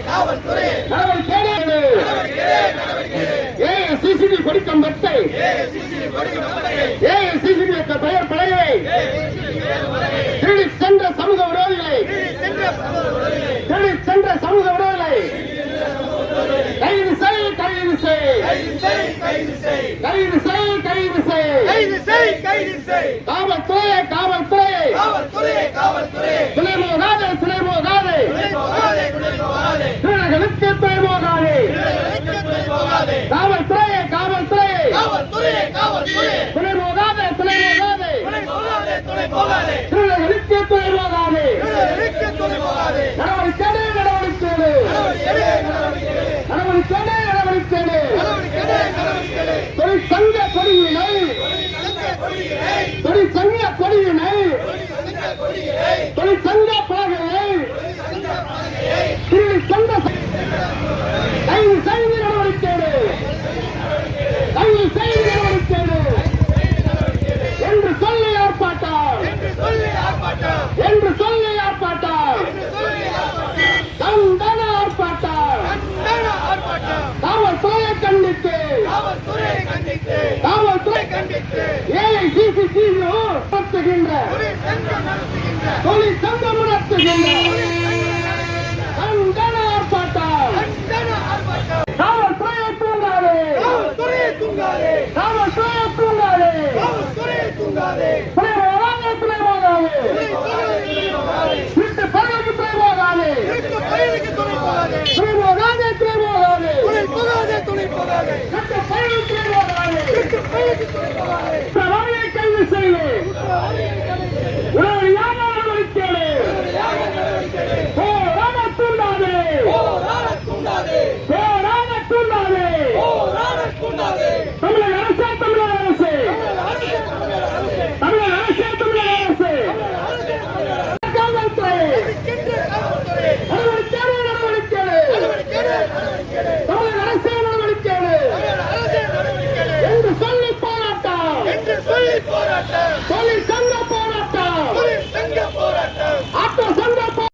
காவல்துறை. சிசிடி கொடுக்கும் பட்டை. சிசிடி பெயர் பலகை. தேடி சென்ற சமூக விரோதிகளை. தேடி சென்ற சமூக விரோதிகளை. கைது செய் கைது செய் கைது செய் கைது செய் கைது செய் கைது காவல்துறை காவல்துறை. காவல்துறை போகாதே. திருடர்களுக்கு துணை போகாதே நடவடிக்கை நடவடிக்கை நடவடிக்கை நடவடிக்கை தொழிற்சங்க கொடியினை. தொழிற்சங்க கொடியினை தொழிற்சங்க பலகையை திருடி சென்ற கைது செய்து நடவடிக்கை கைது செய்து நடவடிக்கை என்று சொல்லி ஆர்ப்பாட்டம் என்று சொல்லி ஆர்ப்பாட்டம் கண்டன ஆர்ப்பாட்டம் காவல்துறையை கண்டித்து காவல்துறை ஏஐசிசி நடத்துகின்ற. தொழிற்சங்கம் நடத்துகின்ற. கண்டன ஆர்ப்பாட்டம். காவல்துறையை தூங்காதே காவல்துறையை கைது செய்து Bahia! দলের